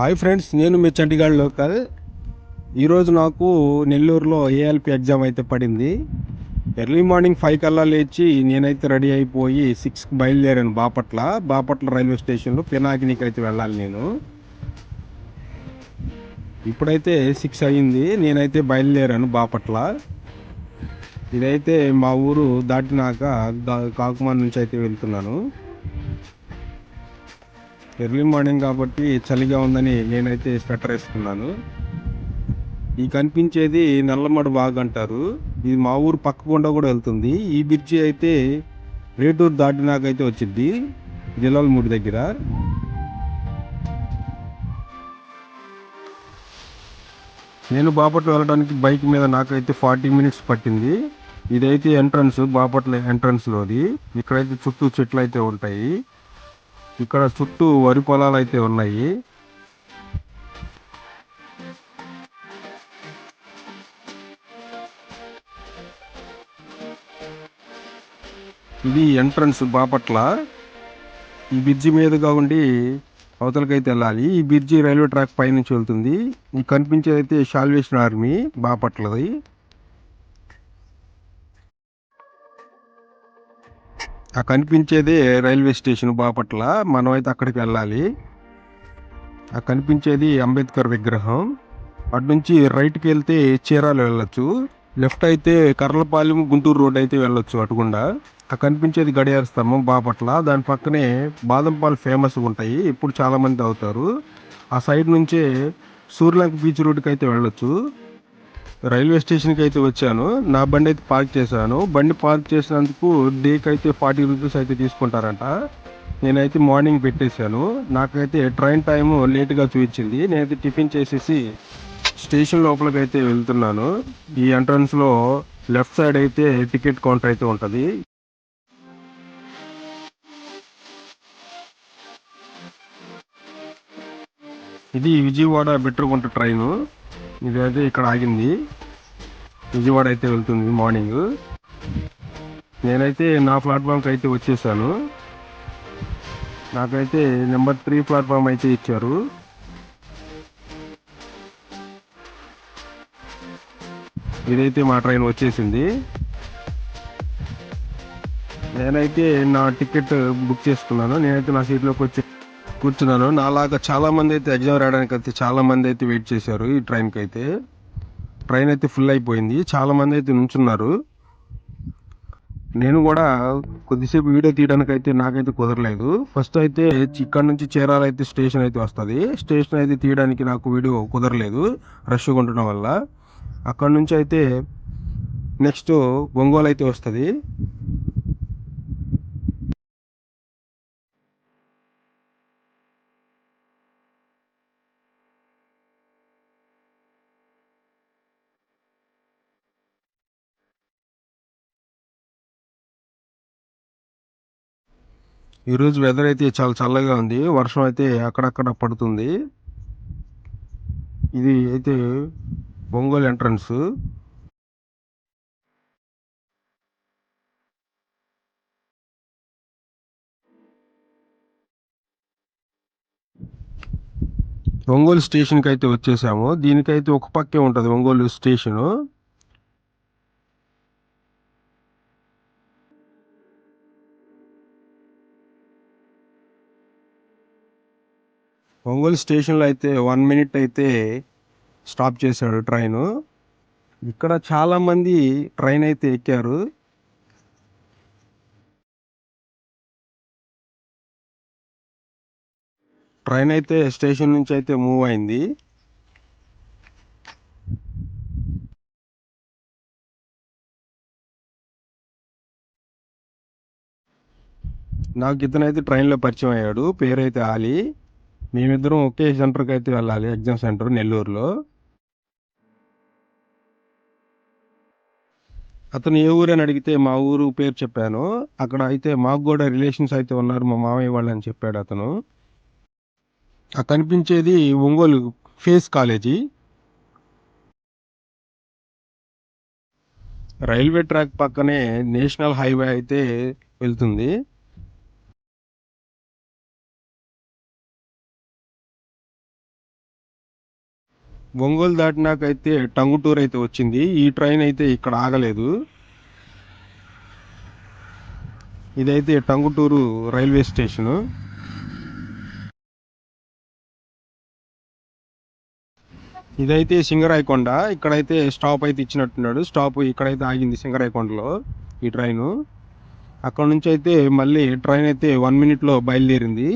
Hi friends నేను మీ Chandigarh local. ఈరోజు నాకు నెల్లూరులో ఏఎల్పి ఎగ్జామ్ అయితే పడింది. ఎర్లీ మార్నింగ్ ఫైవ్ కల్లా లేచి నేనైతే రెడీ అయిపోయి సిక్స్కి బయలుదేరాను బాపట్ల. బాపట్ల రైల్వే స్టేషన్లో పినాకినికి అయితే వెళ్ళాలి నేను. ఇప్పుడైతే సిక్స్ అయ్యింది నేనైతే బయలుదేరాను బాపట్ల. ఇదైతే మా ఊరు దాటినాక దా- కాకుమాన్ నుంచి అయితే వెళ్తున్నాను. ఎర్లీ మార్నింగ్ కాబట్టి చలిగా ఉందని నేనైతే స్వెటర్ వేసుకున్నాను. ఈ కనిపించేది నల్లమడ బాగా అంటారు. ఇది మా ఊరు పక్క గుండా కూడా వెళ్తుంది. ఈ బ్రిడ్జి అయితే రేటూరు దాటినాకైతే వచ్చింది. జిల్లాలమూడి దగ్గర. నేను బాపట్ల వెళ్ళడానికి బైక్ మీద నాకైతే ఫార్టీ మినిట్స్ పట్టింది. ఇదైతే ఎంట్రన్స్ బాపట్ల ఎంట్రన్స్లోది ఇక్కడైతే చుట్టూ చెట్లు అయితే ఉంటాయి. ఇక్కడ చుట్టూ వరి పొలాలు అయితే ఉన్నాయి. ఇది ఎంట్రన్స్ బాపట్ల. ఈ బ్రిడ్జి మీదుగా ఉండి అవతలకైతే వెళ్ళాలి. ఈ బ్రిడ్జి రైల్వే ట్రాక్ పైనుంచి వెళ్తుంది. ఈ కనిపించేది అయితే సాల్వేషన్ ఆర్మీ బాపట్లది. ఆ కనిపించేదే రైల్వే స్టేషన్ బాపట్ల. మనం అయితే అక్కడికి వెళ్ళాలి. ఆ కనిపించేది అంబేద్కర్ విగ్రహం. అటు నుంచి రైట్కి వెళ్తే చీరాలు వెళ్ళొచ్చు. లెఫ్ట్ అయితే కర్లపాలెం గుంటూరు రోడ్ అయితే వెళ్ళొచ్చు అటుకుండా ఆ కనిపించేది గడియార స్తంభం బాపట్ల. దాని పక్కనే బాదంపాలు ఫేమస్ ఉంటాయి. ఇప్పుడు చాలామంది అవుతారు. ఆ సైడ్ నుంచే సూర్యలంక బీచ్ రోడ్కి అయితే వెళ్ళొచ్చు. రైల్వే స్టేషన్కి అయితే వచ్చాను. నా బండి అయితే పార్క్ చేశాను. బండి పార్క్ చేసినందుకు డేకి అయితే ఫార్టీ రూపీస్ అయితే తీసుకుంటారంట. నేనైతే మార్నింగ్ పెట్టేశాను. నాకైతే ట్రైన్ టైం లేట్గా చూపించింది. నేనైతే టిఫిన్ చేసేసి స్టేషన్ లోపలికి అయితే వెళ్తున్నాను. ఈ ఎంట్రన్స్లో లెఫ్ట్ సైడ్ అయితే టికెట్ కౌంటర్ అయితే ఉంటుంది. ఇది విజయవాడ బెట్రగుంట ట్రైను. ఇదైతే ఇక్కడ ఆగింది. విజయవాడ అయితే వెళ్తుంది మార్నింగ్. నేనైతే నా ప్లాట్ఫామ్కి అయితే వచ్చేసాను. నాకైతే నెంబర్ త్రీ ప్లాట్ఫామ్ అయితే ఇచ్చారు. ఇదైతే మా ట్రైన్ వచ్చేసింది. నేనైతే నా టికెట్ బుక్ చేసుకున్నాను. నేనైతే నా సీట్లోకి వచ్చి కూర్చున్నాను. నాలాగా చాలా మంది అయితే ఎగ్జామ్ రాయడానికి అయితే చాలా మంది అయితే వెయిట్ చేశారు ఈ ట్రైన్కి అయితే. ట్రైన్ అయితే ఫుల్ అయిపోయింది. చాలామంది అయితే నుంచున్నారు. నేను కూడా కొద్దిసేపు వీడియో తీయడానికి అయితే నాకైతే కుదరలేదు. ఫస్ట్ అయితే ఇక్కడ నుంచి చీరాల అయితే స్టేషన్ అయితే వస్తుంది. స్టేషన్ అయితే తీయడానికి నాకు వీడియో కుదరలేదు రష్గా ఉండడం వల్ల. అక్కడ నుంచి అయితే నెక్స్ట్ ఒంగోలు అయితే వస్తుంది. ఈరోజు వెదర్ అయితే చాలా చల్లగా ఉంది. వర్షం అయితే అక్కడక్కడ పడుతుంది. ఇది అయితే ఒంగోలు ఎంట్రన్స్ ఒంగోలు స్టేషన్కి అయితే వచ్చేసాము. దీనికైతే ఒక పక్కే ఉంటుంది ఒంగోలు స్టేషను ఒంగోలు స్టేషన్లో అయితే వన్ మినిట్ అయితే స్టాప్ చేశాడు ట్రైన్. ఇక్కడ చాలామంది ట్రైన్ అయితే ఎక్కారు. ట్రైన్ అయితే స్టేషన్ నుంచి అయితే మూవ్ అయింది. నాకు ఇతనైతే ట్రైన్లో పరిచయం అయ్యాడు. పేరైతే ఆలీ. మేమిద్దరం ఒకే సెంటర్కి అయితే వెళ్ళాలి ఎగ్జామ్ సెంటర్ నెల్లూరులో. అతను ఏ ఊరు అని అడిగితే మా ఊరు పేరు చెప్పాను. అక్కడ అయితే మాకు కూడా రిలేషన్స్ అయితే ఉన్నారు మా మామయ్య వాళ్ళు అని చెప్పాడు అతను. ఆ కనిపించేది Ongole PACE college. Railway track పక్కనే నేషనల్ హైవే అయితే వెళ్తుంది. ఒంగోలు దాటినాకైతే టంగుటూరు అయితే వచ్చింది. ఈ ట్రైన్ అయితే ఇక్కడ ఆగలేదు. ఇదైతే టంగుటూరు రైల్వే స్టేషను. ఇదైతే సింగరాయకొండ ఇక్కడైతే స్టాప్ అయితే ఇచ్చినట్టున్నాడు. స్టాప్ ఇక్కడైతే ఆగింది సింగరాయకొండలో ఈ ట్రైను. అక్కడ నుంచి అయితే మళ్ళీ ట్రైన్ అయితే వన్ మినిట్లో బయలుదేరింది.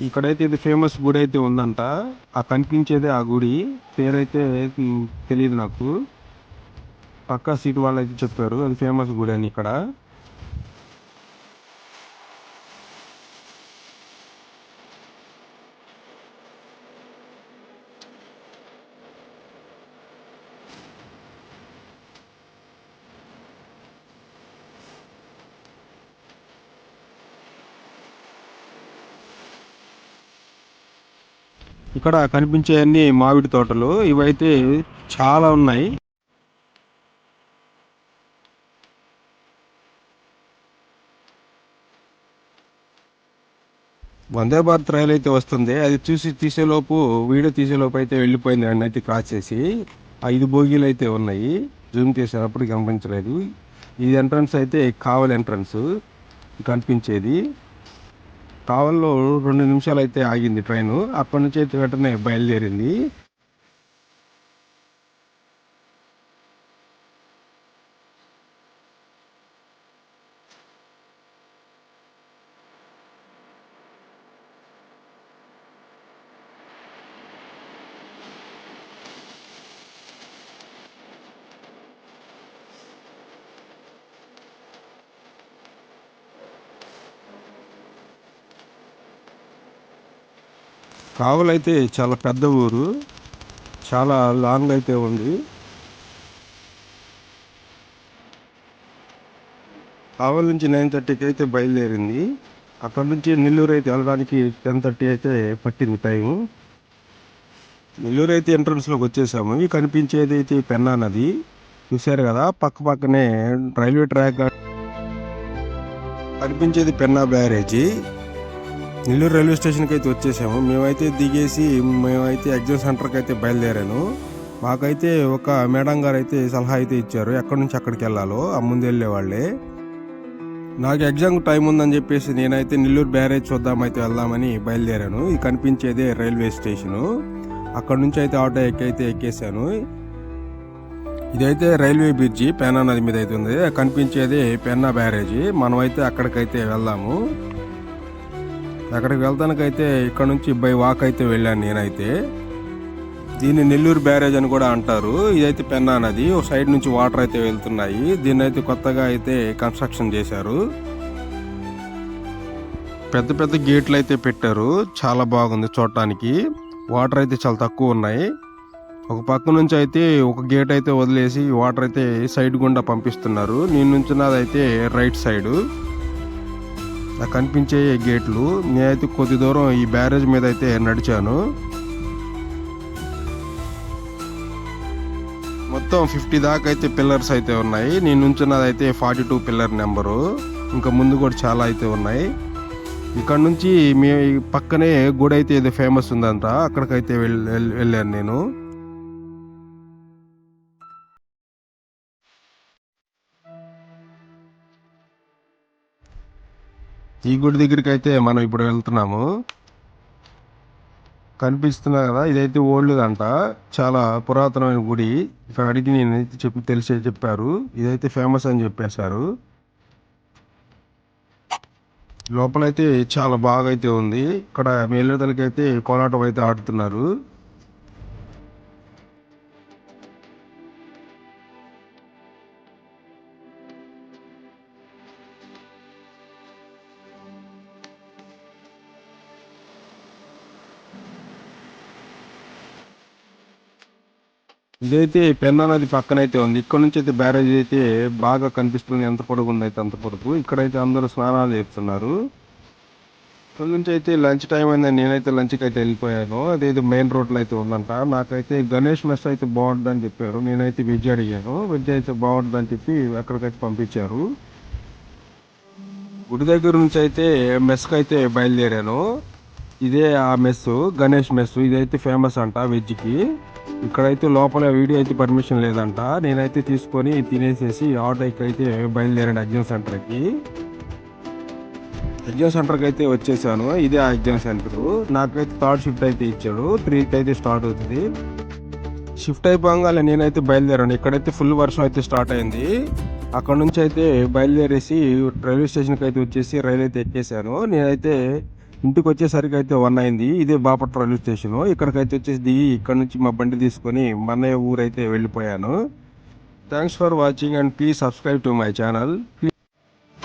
ఇక్కడైతే ఇది ఫేమస్ గుడి అయితే ఉందంట. ఆ కనిపించేదే ఆ గుడి. పేరైతే తెలియదు నాకు. పక్కా సీట్ వాళ్ళు అయితే చెప్పారు. అది ఫేమస్ గుడి అని ఇక్కడ. ఇక్కడ కనిపించే అన్ని మామిడి తోటలు. ఇవైతే చాలా ఉన్నాయి. వందే భారత్ రైలు అయితే వస్తుంది. అది చూసి తీసేలోపు వీడియో తీసేలోపు అయితే వెళ్ళిపోయింది. అండి అయితే క్రాస్ చేసి ఐదు బోగీలు అయితే ఉన్నాయి. జూమ్ చేసేటప్పుడు గమనించలేదు. ఇది ఎంట్రన్స్ అయితే కావల్ ఎంట్రన్స్ కనిపించేది. కావల్లో రెండు నిమిషాలు అయితే ఆగింది ట్రైను. అక్కడి నుంచి అయితే వెంటనే బయలుదేరింది. కావలైతే చాలా పెద్ద ఊరు చాలా లాంగ్ అయితే ఉంది. కావల్ నుంచి నైన్ థర్టీకి అయితే బయలుదేరింది. అక్కడ నుంచి నెల్లూరు అయితే వెళ్ళడానికి టెన్ థర్టీ అయితే పట్టింది టైము నెల్లూరు అయితే ఎంట్రన్స్లోకి వచ్చేసాము. ఇవి కనిపించేది అయితే పెన్నా నది. చూశారు కదా పక్క పక్కనే రైల్వే ట్రాక్ కనిపించేది పెన్నా బ్యారేజీ. నెల్లూరు రైల్వే స్టేషన్కి అయితే వచ్చేసాము. మేమైతే దిగేసి మేమైతే ఎగ్జామ్ సెంటర్కి అయితే బయలుదేరాను. మాకైతే ఒక మేడం గారు అయితే సలహా అయితే ఇచ్చారు ఎక్కడి నుంచి అక్కడికి వెళ్ళాలో ఆ ముందు వెళ్ళే వాళ్ళే నాకు ఎగ్జామ్ టైం ఉందని చెప్పేసి నేనైతే నెల్లూరు బ్యారేజ్ చూద్దామైతే వెళ్దామని బయలుదేరాను. ఇది కనిపించేదే రైల్వే స్టేషను. అక్కడ నుంచి అయితే ఆటో ఎక్కి అయితే ఎక్కేసాను. ఇదైతే రైల్వే బ్రిడ్జి పెన్నా నది మీద అయితే ఉంది. కనిపించేది పెన్నా బ్యారేజీ. మనమైతే అక్కడికైతే వెళ్దాము. అక్కడికి వెళ్తానికైతే ఇక్కడ నుంచి బై వాక్ అయితే వెళ్ళాను నేనైతే. దీన్ని నెల్లూరు బ్యారేజ్ అని కూడా అంటారు. ఇదైతే పెన్నా నది. ఒక సైడ్ నుంచి వాటర్ అయితే వెళ్తున్నాయి. దీన్ని అయితే కొత్తగా అయితే కన్స్ట్రక్షన్ చేశారు. పెద్ద పెద్ద గేట్లు అయితే పెట్టారు. చాలా బాగుంది చూడటానికి. వాటర్ అయితే చాలా తక్కువ ఉన్నాయి. ఒక పక్క నుంచి అయితే ఒక గేట్ అయితే వదిలేసి వాటర్ అయితే సైడ్ గుండా పంపిస్తున్నారు. నేను నుంచున్నది రైట్ సైడు. నాకు కనిపించే గేట్లు నేనైతే కొద్ది దూరం ఈ బ్యారేజ్ మీద అయితే నడిచాను. మొత్తం ఫిఫ్టీ దాకా అయితే పిల్లర్స్ అయితే ఉన్నాయి. నేను నుంచున్నది అయితే ఫార్టీ టూ పిల్లర్ నెంబరు. ఇంకా ముందు కూడా చాలా అయితే ఉన్నాయి. ఇక్కడ నుంచి మీ పక్కనే గుడి అయితే ఏదో ఫేమస్ ఉందంట. అక్కడికైతే వెళ్ళ- వెళ్ళాను నేను. ఈ గుడి దగ్గరికి అయితే మనం ఇప్పుడు వెళ్తున్నాము. కనిపిస్తున్నా కదా ఇదైతే ఓల్డ్ అంట చాలా పురాతనమైన గుడి. ఇక్కడ అడిగి నేను చెప్పి తెలిసే చెప్పారు. ఇదైతే ఫేమస్ అని చెప్పేశారు. లోపలైతే చాలా బాగా అయితే ఉంది. ఇక్కడ మేలుదలకి అయితే కోలాటం అయితే ఆడుతున్నారు. ఇదైతే పెన్నా నది పక్కన అయితే ఉంది. ఇక్కడ నుంచి అయితే బ్యారేజ్ అయితే బాగా కనిపిస్తుంది. ఎంత పొడుగు ఉంది అయితే అంత పొడుగు. ఇక్కడైతే అందరూ స్నానాలు చేస్తున్నారు. ఇక్కడ నుంచి అయితే లంచ్ టైం అయింది నేనైతే లంచ్కి అయితే వెళ్ళిపోయాను. అదేదో మెయిన్ రోడ్లో అయితే ఉందంట. నాకైతే గణేష్ మెస్ అయితే బాగుంటుందని చెప్పారు. నేనైతే వెజ్ అడిగాను. వెజ్ అయితే బాగుంటుందని చెప్పి అక్కడికైతే పంపించారు. గుడి దగ్గర నుంచి అయితే మెస్కి అయితే బయలుదేరాను. ఇదే ఆ మెస్ గణేష్ మెస్ ఇదైతే ఫేమస్ అంట వెజ్కి ఇక్కడైతే లోపల వీడియో అయితే పర్మిషన్ లేదంట. నేనైతే తీసుకొని తినేసేసి ఆర్డర్ ఇక్కడైతే బయలుదేరాను ఎగ్జామ్ సెంటర్కి ఎగ్జామ్ సెంటర్కి అయితే వచ్చేసాను. ఇదే ఆ ఎగ్జామ్ సెంటర్ నాకైతే థర్డ్ షిఫ్ట్ అయితే ఇచ్చాడు. త్రీకి అయితే స్టార్ట్ అవుతుంది. షిఫ్ట్ అయిపోగానే నేనైతే బయలుదేరాను. ఇక్కడైతే ఫుల్ వర్షం అయితే స్టార్ట్ అయింది. అక్కడ నుంచి అయితే బయలుదేరేసి రైల్వే స్టేషన్కి అయితే వచ్చేసి రైలు అయితే ఎక్కేసాను. నేనైతే ఇంటికి వచ్చేసరికి అయితే వన్ అయింది. ఇదే బాపట్ల రైల్వే స్టేషన్. ఇక్కడికైతే వచ్చేసి దిగి ఇక్కడ నుంచి మా బండి తీసుకొని మన్నయ్య ఊరైతే వెళ్ళిపోయాను. Thanks for watching and please subscribe to my channel